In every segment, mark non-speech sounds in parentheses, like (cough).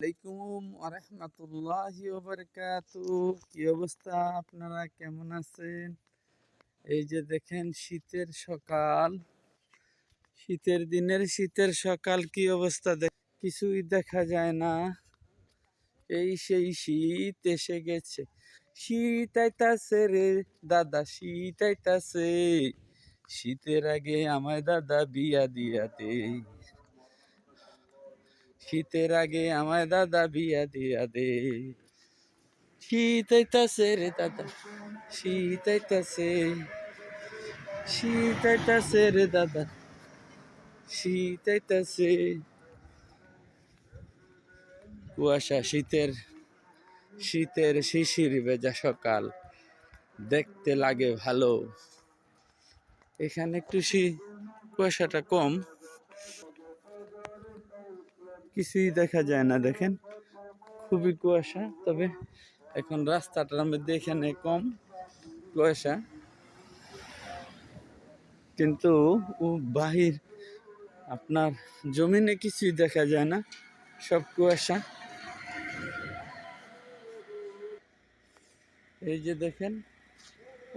আলাইকুম আরহামতুল্লাহি কি অবস্থা আপনারা? কেমন আছেন? এই যে দেখেন শীতের সকাল। শীতের দিনের শীতের সকাল কি অবস্থা কিছুই দেখা যায় না। এই সেই শীত এসে গেছে। শীত আইতাছে রে দাদা, শীত আইতাছে। শীতের আগে আমায় দাদা বিয়া দিয়া দে শীতের আগে আমায় দাদা বিয়া দিয়া দে। শীত আইতাছে রে দাদা, শীত আইতাছে। শীত আইতাছে রে দাদা, শীত আইতাছে। কুয়াশা শীতের শীতের শিশির ভেজা সকাল, দেখতে লাগে ভালো। এখানে একটু কুয়াশাটা কম। কিছুই দেখা যায় না, দেখেন। খুবই কুয়াশা, তবে এখন রাস্তাটার মধ্যে এখানে কম কুয়াশা। কিন্তু, ও বাহির, আপনার জমিনে কিছুই দেখা যায় না, সব কুয়াশা। এই যে দেখেন,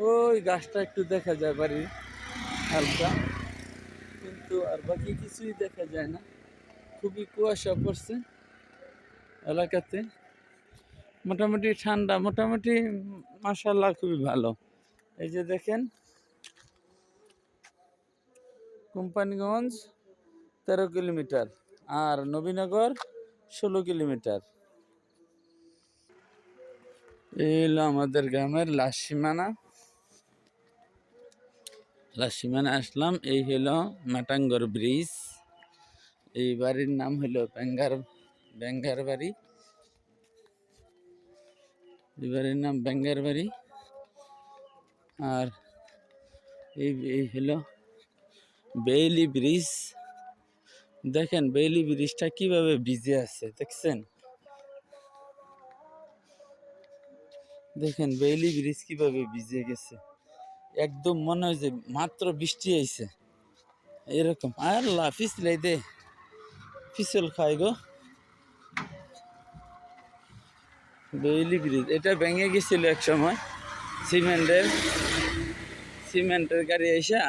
ওই গাছটা একটু দেখা যায় বাড়ির হালকা, কিন্তু আর বাকি কিছুই দেখা যায় না। খুবই কুয়াশা পড়ছে এলাকাতে। মোটামুটি ঠান্ডা, মোটামুটি মাসাল্লাহ খুবই ভালো। এই যে দেখেন, কোম্পানিগঞ্জ তেরো কিলোমিটার আর নবীনগর ষোলো কিলোমিটার। এই হলো আমাদের গ্রামের লাসিমানা লাসিমানা আসলাম, এই হলো মাটাঙ্গর ব্রিজ। এই বাড়ির নাম হলো ব্যাঙ্গার ব্যাঙ্গার বাড়ি। এই বাড়ির নাম ব্যাঙ্গার বাড়ি। আর এই এই হলো বেইলি ব্রিজ। দেখেন বেইলি ব্রিজটা কীভাবে ভিজে আছে, দেখছেন? দেখেন বেইলি ব্রিজ কীভাবে ভিজে গেছে। একদম মনে হয় যে মাত্র বৃষ্টি আইছে। এরকম, আল্লাহ, পিছলাই দে। পিছল খাই গো। বেইলি ব্রিজ এটা ভেঙে গেছিল এক সময়। সিমেন্টের। সিমেন্টের গাড়ি এসা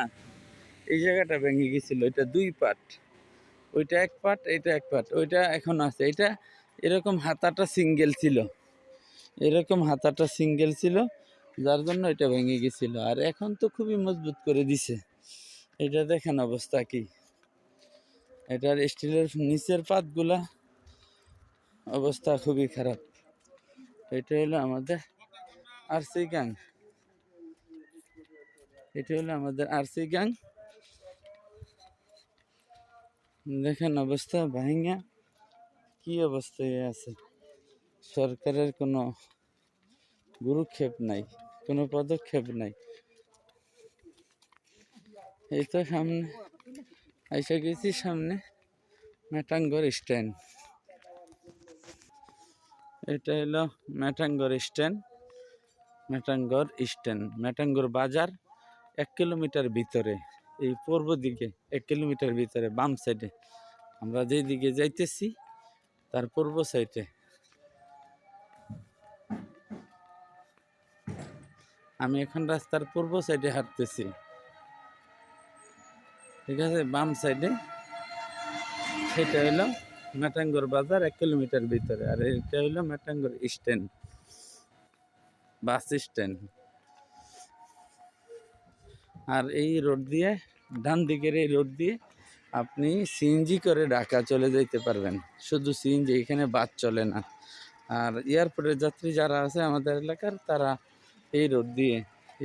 এই জায়গাটা ভেঙে গেছিল। এটা দুই পার্ট ওইটা এক পার্ট এটা এক পার্ট ওইটা এখন আছে। এটা এরকম হাতাটা সিঙ্গেল ছিল। এরকম হাতাটা সিঙ্গেল ছিল, যার জন্য এটা ভেঙে গেছিল। আর এখন তো খুবই মজবুত করে দিছে। এটা দেখেন অবস্থা কি। এটার স্টিলের নিচের পাতগুলা অবস্থা খুবই খারাপ। এটা হলো আমাদের আরসি গ্যাং। এটা হলো আমাদের আরসি গ্যাং। দেখেন অবস্থা ভাঙা কি অবস্থায় আছে? সরকারের কোনো গুরুক্ষেপ নাই, কোনো পদক্ষেপ নাই। এই তো সামনে এসে গেছি সামনে মেটাঙ্গর স্ট্যান্ড। এটা হলো মেটাঙ্গর স্ট্যান্ড মেটাঙ্গর স্ট্যান্ড। মেটাঙ্গর বাজার এক কিলোমিটার ভিতরে, এই পূর্ব দিকে এক কিলোমিটার ভিতরে, বাম সাইডে আমরা যেই দিকে যাইতেছি, তার পূর্ব সাইডে আমি এখন রাস্তার পূর্ব সাইডে হাঁটতেছি। ঠিক আছে, বাম সাইডে সেটা হলো মেটাঙ্গর বাজার এক কিলোমিটার ভিতরে, আর এটা হলো মেটাঙ্গর স্ট্যান্ড, বাস স্ট্যান্ড। আর এই রোড দিয়ে, ডান দিকের এই রোড দিয়ে আপনি সিএনজি করে ঢাকা চলে যেতে পারবেন। শুধু সিএনজি এখানে বাস চলে না। আর এয়ারপোর্টের যাত্রী যারা আছে আমাদের এলাকার, তারা এই রোড দিয়ে,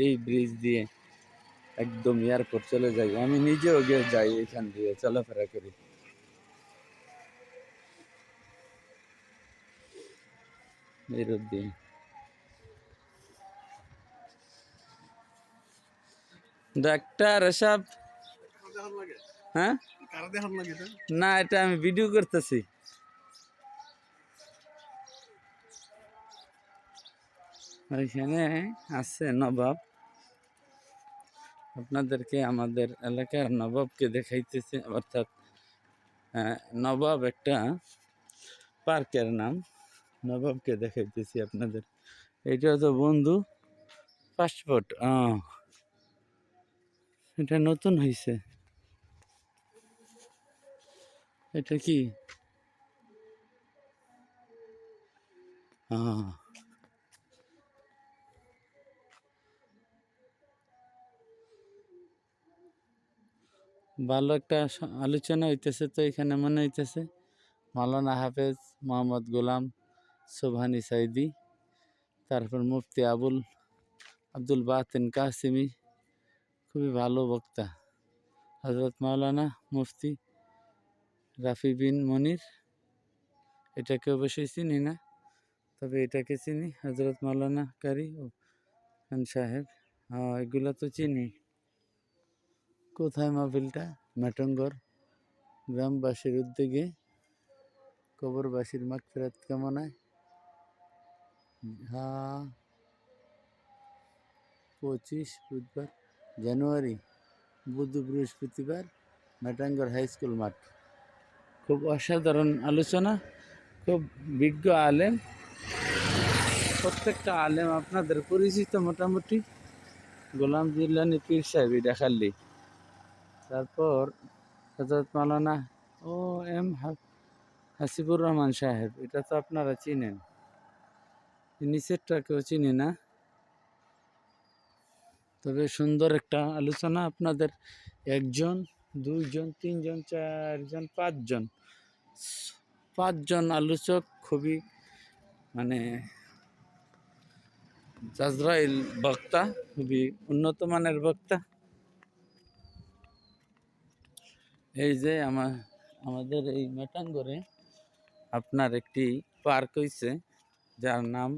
এই ব্রিজ দিয়ে একদম এয়ারপোর্ট চলে যাই। আমি নিজেও গিয়ে যাই এখান দিয়ে, চলাফেরা করি। এই রোড দিয়ে ডাক্তার, এসব? হ্যাঁ? কারা দেখার লাগে এটা না, এটা আমি ভিডিও করতেছি। ওইখানে আছে নবাব। আপনাদেরকে আমাদের এলাকার নবাবকে দেখাইতেছে অর্থাৎ আহ, নবাব একটা পার্কের নাম। নবাবকে দেখাইতেছি আপনাদের। এটা তো বন্ধু পাসপোর্ট। এটা নতুন হয়েছে এটা কি? আহ, ভালো একটা আলোচনা হইতেছে তো এখানে মনে হইতেছে। মাওলানা হাফেজ মোহাম্মদ গোলাম সোভানি সাইদি, তারপর মুফতি আবুল, আব্দুল বাতিন কাসিমি, খুবই ভালো বক্তা। হজরত মাওলানা মুফতি রাফি বিন মনির, এটাকে অবশ্যই চিনি না, তবে এটাকে চিনি। হজরত মাওলানা কারি ও খান সাহেব হ্যাঁ এগুলো তো চিনি। কোথায় মাহফিলটা? মেটঙ্গর গ্রামবাসীর উদ্যোগে কবরবাসীর মাগফিরাত কামনায়। হ্যাঁ পঁচিশ বুধবার জানুয়ারি বুধ বৃহস্পতিবার মেটাঙ্গর হাই স্কুল মাঠ। খুব অসাধারণ আলোচনা, খুব বিজ্ঞ আলেম। প্রত্যেকটা আলেম আপনাদের পরিচিত মোটামুটি। গোলাম জিল্লানি পীর সাহেব দেখাল্লি তারপর হজরত মালানা ও এম হাসিবুর রহমান সাহেব, এটা তো আপনারা চিনেন। নিচেরটা কেউ চিনি না। তবে সুন্দর একটা আলোচনা আপনাদের। একজন, দুইজন, তিনজন, চারজন, পাঁচজন। পাঁচজন আলোচক খুবই মানে জাজরাইল বক্তা, খুবই উন্নত মানের বক্তা। এই যে আমার আমাদের এই মেটাঙ্গরে আপনার একটি পার্ক হয়েছে যার নাম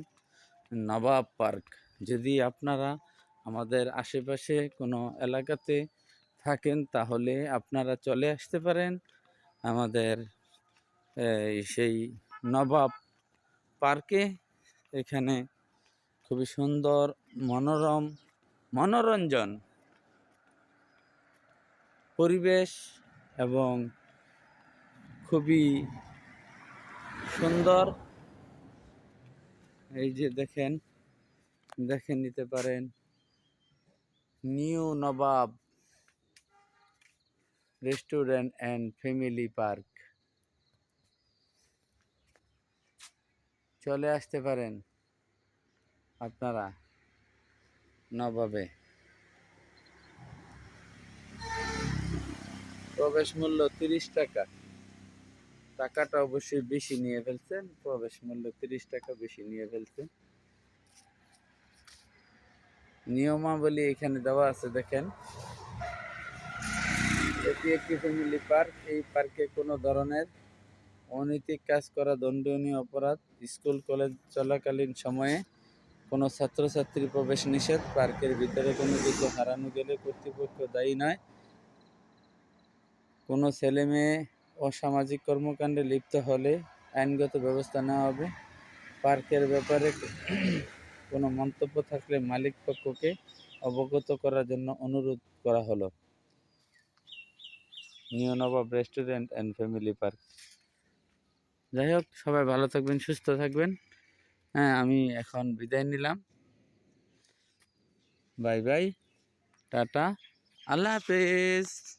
নবাব পার্ক। যদি আপনারা আমাদের আশেপাশে কোনো এলাকাতে থাকেন, তাহলে আপনারা চলে আসতে পারেন আমাদের সেই নবাব পার্কে। এখানে খুবই সুন্দর, মনোরম, মনোরঞ্জন পরিবেশ এবং খুবই সুন্দর। এই যে দেখেন, দেখে নিতে পারেন। New Nawab restaurant and family park. চলে আসতে পারেন আপনারা নবাবে। প্রবেশ মূল্য তিরিশ টাকা। টাকাটা অবশ্যই বেশি নিয়ে ফেলছেন, প্রবেশ মূল্য তিরিশ টাকা বেশি নিয়ে ফেলছেন। নিয়মাবলী এখানে দেওয়া আছে, দেখেন। এটি একটি ফ্যামিলি পার্ক এই পার্কে কোনো ধরনের অনৈতিক কাজ করা দণ্ডনীয় অপরাধ, স্কুল, কলেজ চলাকালীন সময়ে কোনো ছাত্রছাত্রী প্রবেশ নিষেধ পার্কের ভিতরে কোনো কিছু হারানো গেলে কর্তৃপক্ষ দায়ী নয়। কোনো ছেলে মেয়ে অসামাজিক কর্মকাণ্ডে লিপ্ত হলে আইনগত ব্যবস্থা নেওয়া হবে। পার্কের ব্যাপারে (clears throat) কোনো মন্তব্য থাকলে মালিক পক্ষকে অবগত করার জন্য অনুরোধ করা হলো। New Nawab restaurant and family park. যাই হোক, সবাই ভালো থাকবেন, সুস্থ থাকবেন। হ্যাঁ আমি এখন বিদায় নিলাম। Bye bye, tata. আল্লাহ হাফেজ।